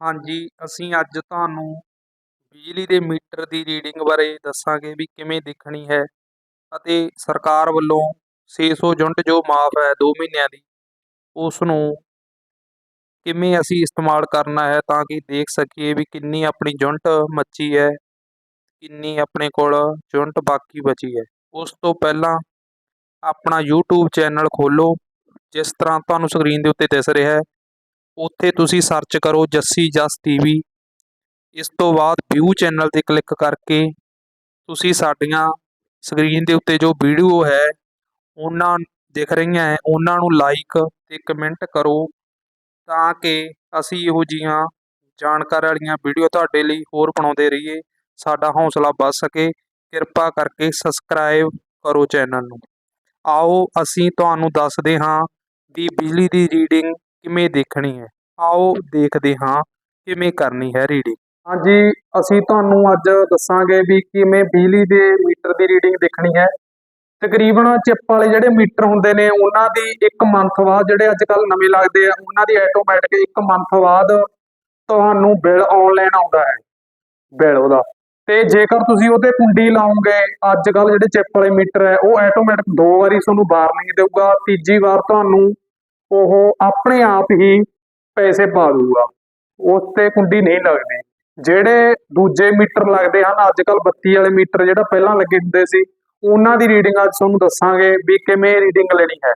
ਹਾਂਜੀ, ਅਸੀਂ ਅੱਜ ਤੁਹਾਨੂੰ ਬਿਜਲੀ ਦੇ ਮੀਟਰ ਦੀ ਰੀਡਿੰਗ ਬਾਰੇ ਦੱਸਾਂਗੇ ਵੀ ਕਿਵੇਂ ਦੇਖਣੀ ਹੈ ਅਤੇ ਸਰਕਾਰ ਵੱਲੋਂ 600 ਯੂਨਿਟ ਜੋ ਮਾਫ ਹੈ 2 ਮਹੀਨਿਆਂ ਦੀ ਉਸ ਨੂੰ ਕਿਵੇਂ ਅਸੀਂ ਇਸਤੇਮਾਲ ਕਰਨਾ ਹੈ ਤਾਂ ਕਿ ਦੇਖ ਸਕੀਏ ਵੀ ਕਿੰਨੀ ਆਪਣੀ ਯੂਨਿਟ ਮੱਚੀ ਹੈ, ਕਿੰਨੀ ਆਪਣੇ ਕੋਲ ਯੂਨਿਟ ਬਾਕੀ ਬਚੀ ਹੈ। ਉਸ ਤੋਂ ਪਹਿਲਾਂ ਆਪਣਾ YouTube ਚੈਨਲ ਖੋਲੋ ਜਿਸ ਤਰ੍ਹਾਂ ਤੁਹਾਨੂੰ ਸਕਰੀਨ ਦੇ ਉੱਤੇ ਦਿਸ ਰਿਹਾ ਹੈ। ਉੱਥੇ ਤੁਸੀਂ ਸਰਚ ਕਰੋ ਜੱਸੀ ਜਸ ਟੀਵੀ ਇਸ ਤੋਂ ਬਾਅਦ ਵਿਊ ਚੈਨਲ ਤੇ ਕਲਿੱਕ ਕਰਕੇ ਤੁਸੀਂ ਸਾਡੀਆਂ ਸਕਰੀਨ ਦੇ ਉੱਤੇ ਜੋ ਵੀਡੀਓ ਹੈ, ਉਹਨਾਂ ਦਿਖ ਰਹੀਆਂ ਹੈ, ਉਹਨਾਂ ਨੂੰ ਲਾਈਕ ਤੇ ਕਮੈਂਟ ਕਰੋ ਤਾਂ ਕਿ ਅਸੀਂ ਇਹੋ ਜਿਹੀਆਂ ਜਾਣਕਾਰੀ ਵਾਲੀਆਂ ਵੀਡੀਓ ਤੁਹਾਡੇ ਲਈ ਹੋਰ ਬਣਾਉਂਦੇ ਰਹੀਏ, ਸਾਡਾ ਹੌਸਲਾ ਵੱਧ ਸਕੇ। ਕਿਰਪਾ ਕਰਕੇ ਸਬਸਕ੍ਰਾਈਬ ਕਰੋ ਚੈਨਲ ਨੂੰ। ਆਓ, ਅਸੀਂ ਤੁਹਾਨੂੰ ਦੱਸਦੇ ਹਾਂ ਵੀ ਬਿਜਲੀ ਦੀ ਰੀਡਿੰਗ ਕਿਵੇਂ ਦੇਖਣੀ ਹੈ? ਆਓ ਦੇਖਦੇ ਹਾਂ ਕਿਵੇਂ ਕਰਨੀ ਹੈ ਰੀਡਿੰਗ ਹਾਂਜੀ, ਅਸੀਂ ਤੁਹਾਨੂੰ ਅੱਜ ਦੱਸਾਂਗੇ ਵੀ ਕਿਵੇਂ ਬਿਜਲੀ ਦੇ ਮੀਟਰ ਦੀ ਰੀਡਿੰਗ ਦੇਖਣੀ ਹੈ। ਤਕਰੀਬਨ ਚਿੱਪ ਵਾਲੇ ਜਿਹੜੇ ਮੀਟਰ ਹੁੰਦੇ ਨੇ, ਉਹਨਾਂ ਦੀ ਇੱਕ ਮੰਥ ਬਾਅਦ ਜਿਹੜੇ ਅੱਜ ਕੱਲ ਨਵੇਂ ਲੱਗਦੇ ਆ, ਉਹਨਾਂ ਦੀ ਆਟੋਮੈਟਿਕ ਇੱਕ ਮੰਥ ਬਾਅਦ ਤੁਹਾਨੂੰ ਬਿੱਲ ਆਨਲਾਈਨ ਆਉਂਦਾ ਹੈ। ਬਿੱਲ ਉਹਦਾ। ਤੇ ਜੇਕਰ ਤੁਸੀਂ ਉਹਦੇ ਕੁੰਡੀ ਲਾਓਗੇ ਅੱਜ ਕੱਲ ਜਿਹੜੇ ਚਿੱਪ ਵਾਲੇ ਮੀਟਰ ਹੈ, ਉਹ ਆਟੋਮੈਟਿਕ ਦੋ ਵਾਰੀ ਤੁਹਾਨੂੰ ਵਾਰਨਿੰਗ ਦੇਊਗਾ, ਤੀਜੀ ਵਾਰ ਤੁਹਾਨੂੰ ਉਹ ਆਪਣੇ ਆਪ ਹੀ ਪੈਸੇ ਪਾ ਦੂਗਾ। ਉਸ ਤੇ ਕੁੰਡੀ ਨਹੀਂ ਲੱਗਦੀ। ਜਿਹੜੇ ਦੂਜੇ ਮੀਟਰ ਲੱਗਦੇ ਹਨ ਅੱਜ ਕੱਲ ਬੱਤੀ ਵਾਲੇ ਮੀਟਰ ਜਿਹੜਾ ਪਹਿਲਾਂ ਲੱਗੇ ਹੁੰਦੇ ਸੀ, ਉਹਨਾਂ ਦੀ ਰੀਡਿੰਗ ਅੱਜ ਤੁਹਾਨੂੰ ਦੱਸਾਂਗੇ ਵੀ ਕਿਵੇਂ ਰੀਡਿੰਗ ਲੈਣੀ ਹੈ।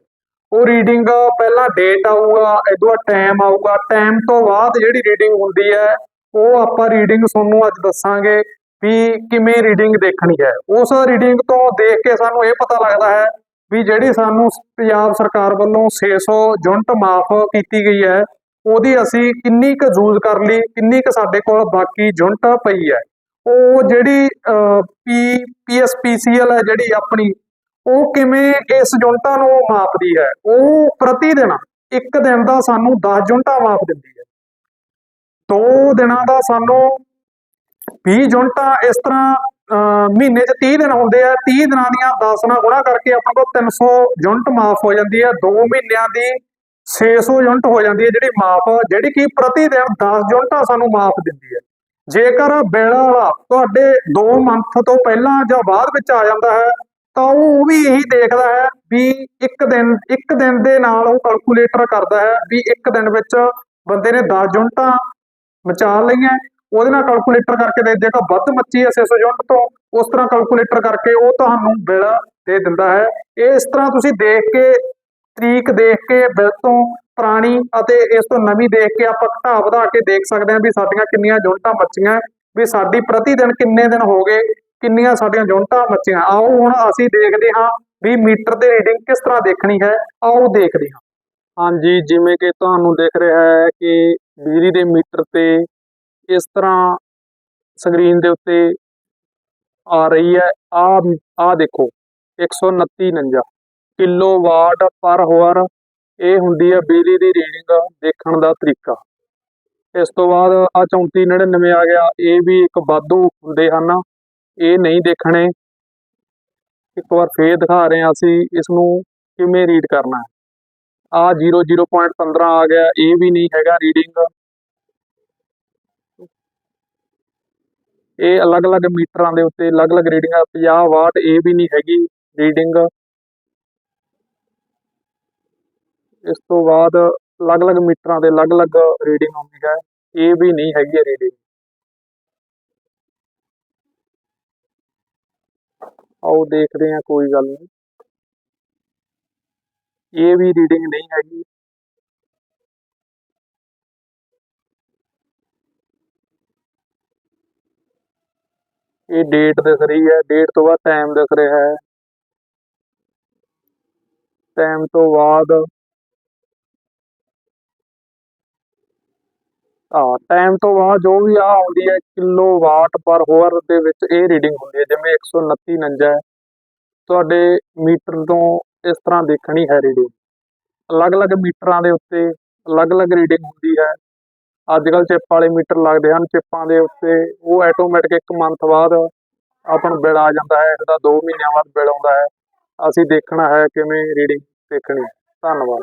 ਉਹ ਰੀਡਿੰਗ ਪਹਿਲਾਂ ਡੇਟ ਆਊਗਾ ਇਦੋਂ ਬਾਅਦ ਟਾਈਮ ਆਊਗਾ। ਟਾਈਮ ਤੋਂ ਬਾਅਦ ਜਿਹੜੀ ਰੀਡਿੰਗ ਹੁੰਦੀ ਹੈ, ਉਹ ਆਪਾਂ ਰੀਡਿੰਗ ਤੁਹਾਨੂੰ ਅੱਜ ਦੱਸਾਂਗੇ ਵੀ ਕਿਵੇਂ ਰੀਡਿੰਗ ਦੇਖਣੀ ਹੈ। ਉਸ ਰੀਡਿੰਗ ਤੋਂ ਦੇਖ ਕੇ ਸਾਨੂੰ ਇਹ ਪਤਾ ਲੱਗਦਾ ਹੈ ਵੀ ਜਿਹੜੀ ਸਾਨੂੰ ਪੰਜਾਬ ਸਰਕਾਰ ਵੱਲੋਂ 600 ਯੂਨਿਟ ਮਾਫ ਕੀਤੀ ਗਈ ਹੈ, ਉਹਦੀ ਅਸੀਂ ਕਿੰਨੀ ਕੁ ਯੂਜ਼ ਕਰ ਲਈ, ਕਿੰਨੀ ਕੁ ਸਾਡੇ ਕੋਲ ਬਾਕੀ ਯੂਨਿਟ ਪਈ ਹੈ। ਉਹ ਜਿਹੜੀ ਪੀ ਪੀਐਸਪੀਸੀਐਲ ਹੈ ਜਿਹੜੀ ਆਪਣੀ, ਉਹ ਕਿਵੇਂ ਇਸ ਯੂਨਿਟਾਂ ਨੂੰ ਮਾਪਦੀ ਹੈ? ਉਹ ਪ੍ਰਤੀ ਦਿਨ ਇੱਕ ਦਿਨ ਦਾ ਸਾਨੂੰ 10 ਯੂਨਿਟਾਂ ਮਾਪ ਦਿੰਦੀ ਹੈ। ਦੋ ਦਿਨਾਂ ਦਾ ਸਾਨੂੰ 20 ਯੂਨਿਟਾਂ ਇਸ ਤਰ੍ਹਾਂ ਮਹੀਨੇ 'ਚ 30 ਦਿਨ ਹੁੰਦੇ ਆ 30 ਦਿਨਾਂ ਦੀਆਂ 10 ਨਾਲ ਗੁਣਾ ਕਰਕੇ ਆਪਣੇ ਕੋਲ 300 ਯੂਨਿਟ ਮਾਫ ਹੋ ਜਾਂਦੀ ਹੈ 2 ਮਹੀਨਿਆਂ ਦੀ 600 ਯੂਨਿਟ ਹੋ ਜਾਂਦੀ ਹੈ ਜਿਹੜੀ ਮਾਫ ਜਿਹੜੀ ਕਿ ਪ੍ਰਤੀ ਦਿਨ 10 ਯੂਨਿਟਾਂ ਸਾਨੂੰ ਮਾਫ ਦਿੰਦੀ ਹੈ ਜੇਕਰ ਬਿੱਲ ਵਾਲਾ ਤੁਹਾਡੇ 2 ਮੰਥ ਤੋਂ ਪਹਿਲਾਂ ਜਾਂ ਬਾਅਦ ਵਿੱਚ ਆ ਜਾਂਦਾ ਹੈ, ਤਾਂ ਉਹ ਵੀ ਇਹੀ ਦੇਖਦਾ ਹੈ ਵੀ ਇੱਕ ਦਿਨ ਇੱਕ ਦਿਨ ਦੇ ਨਾਲ ਉਹ ਕੈਲਕੂਲੇਟਰ ਕਰਦਾ ਹੈ ਵੀ ਇੱਕ ਦਿਨ ਵਿੱਚ ਬੰਦੇ ਨੇ 10 ਯੂਨਿਟਾਂ ਬਚਾ ਲਈਆਂ। ਉਹਦੇ ਨਾਲ ਕੈਲਕੂਲੇਟਰ ਕਰਕੇ ਦੇ ਜੇਕਰ ਵੱਧ ਮੱਚੀ ਹੈ 600 ਯੂਨਿਟ ਤੋਂ। ਉਸ ਤਰ੍ਹਾਂ ਕੈਲਕੂਲੇਟਰ ਕਰਕੇ ਉਹ ਤੁਹਾਨੂੰ ਬਿੱਲ ਦੇ ਦਿੰਦਾ ਹੈ। ਇਹ ਇਸ ਤਰ੍ਹਾਂ ਤੁਸੀਂ ਦੇਖ ਕੇ, ਤਰੀਕ ਦੇਖ ਕੇ, ਬਿਲ ਤੋਂ ਪੁਰਾਣੀ ਅਤੇ ਇਸ ਤੋਂ ਨਵੀਂ ਦੇਖ ਕੇ ਆਪਾਂ ਘਟਾ ਵਧਾ ਕੇ ਦੇਖ ਸਕਦੇ ਹਾਂ ਵੀ ਸਾਡੀਆਂ ਕਿੰਨੀਆਂ ਯੂਨਿਟਾਂ ਮੱਚੀਆਂ ਵੀ ਸਾਡੀ ਪ੍ਰਤੀ ਦਿਨ ਕਿੰਨੇ ਦਿਨ ਹੋ ਗਏ, ਕਿੰਨੀਆਂ ਸਾਡੀਆਂ ਯੂਨਿਟਾਂ ਮੱਚੀਆਂ ਆਓ ਹੁਣ ਅਸੀਂ ਦੇਖਦੇ ਹਾਂ ਵੀ ਮੀਟਰ ਦੇ ਰੀਡਿੰਗ ਕਿਸ ਤਰ੍ਹਾਂ ਦੇਖਣੀ ਹੈ। ਆਓ ਦੇਖਦੇ ਹਾਂ। ਹਾਂਜੀ, ਜਿਵੇਂ ਕਿ ਤੁਹਾਨੂੰ ਦਿਖ ਰਿਹਾ ਹੈ ਕਿ ਬਿਜਲੀ ਦੇ ਮੀਟਰ ਤੇ ਇਸ ਤਰ੍ਹਾਂ ਸਕਰੀਨ ਦੇ ਉੱਤੇ ਆ ਰਹੀ ਹੈ। ਆ ਆ ਦੇਖੋ 129 ਕਿਲੋਵਾਟ ਪਰ ਹਾਵਰ ਇਹ ਹੁੰਦੀ ਹੈ ਬਿਜਲੀ ਦੀ ਰੀਡਿੰਗ ਦੇਖਣ ਦਾ ਤਰੀਕਾ। ਇਸ ਤੋਂ ਬਾਅਦ ਆ 3499 ਆ ਗਿਆ। ਇਹ ਵੀ ਇੱਕ ਵਾਧੂ ਹੁੰਦੇ ਹਨ। ਇਹ ਨਹੀਂ ਦੇਖਣੇ। ਇੱਕ ਵਾਰ ਫੇਰ ਦਿਖਾ ਰਹੇ ਹਾਂ ਅਸੀਂ ਇਸ ਨੂੰ ਕਿਵੇਂ ਰੀਡ ਕਰਨਾ ਹੈ। ਆ 00.15 ਆ ਗਿਆ। ਇਹ ਵੀ ਨਹੀਂ ਹੈਗਾ ਰੀਡਿੰਗ ਇਹ ਅਲੱਗ-ਅਲੱਗ ਮੀਟਰਾਂ ਦੇ ਉੱਤੇ ਅਲੱਗ-ਅਲੱਗ ਰੀਡਿੰਗ 50 ਵਾਟ ਇਹ ਵੀ ਨਹੀਂ ਹੈਗੀ ਰੀਡਿੰਗ। ਇਸ ਤੋਂ ਬਾਅਦ ਅਲੱਗ-ਅਲੱਗ ਮੀਟਰਾਂ ਦੇ ਅਲੱਗ-ਅਲੱਗ ਰੀਡਿੰਗ ਹੁੰਦੀ ਹੈ। ਇਹ ਵੀ ਨਹੀਂ ਹੈਗੀ ਰੀਡਿੰਗ। ਆਓ ਦੇਖਦੇ ਹਾਂ, ਕੋਈ ਗੱਲ ਨਹੀਂ। ਇਹ ਵੀ ਰੀਡਿੰਗ ਨਹੀਂ ਹੈਗੀ। ਇਹ ਡੇਟ ਦਿਖ ਰਹੀ ਹੈ ਡੇਟ ਤੋਂ ਬਾਅਦ ਟਾਈਮ ਦਿਖ ਰਿਹਾ ਹੈ। ਟਾਈਮ ਤੋਂ ਬਾਅਦ ਆ ਟਾਈਮ ਤੋਂ ਬਾਅਦ ਜੋ ਵੀ ਆ ਆਉਂਦੀ ਹੈ ਕਿਲੋਵਾਟ ਪਰ ਹਾਵਰ ਦੇ ਵਿੱਚ ਇਹ ਰੀਡਿੰਗ ਹੁੰਦੀ ਹੈ, ਜਿਵੇਂ 129 ਹੈ। ਤੁਹਾਡੇ ਮੀਟਰ ਤੋਂ ਇਸ ਤਰ੍ਹਾਂ ਦੇਖਣੀ ਹੈ ਰੀਡਿੰਗ ਅਲੱਗ-ਅਲੱਗ ਮੀਟਰਾਂ ਦੇ ਉੱਤੇ ਅਲੱਗ-ਅਲੱਗ ਰੀਡਿੰਗ ਹੁੰਦੀ ਹੈ। ਅੱਜ ਕੱਲ ਚਿੱਪ ਵਾਲੇ ਮੀਟਰ ਲੱਗਦੇ ਹਨ, ਚਿੱਪਾਂ ਦੇ ਉੱਤੇ ਉਹ ਆਟੋਮੈਟਿਕ ਇੱਕ ਮੰਥ ਬਾਅਦ ਆਪਣਾ ਨੂੰ ਬਿੱਲ ਆ ਜਾਂਦਾ ਹੈ ਇਹਦਾ 2 ਮਹੀਨਿਆਂ ਬਾਅਦ ਬਿੱਲ ਆਉਂਦਾ ਹੈ। ਅਸੀਂ ਦੇਖਣਾ ਹੈ ਕਿਵੇਂ ਰੀਡਿੰਗ ਦੇਖਣੀ ਧੰਨਵਾਦ।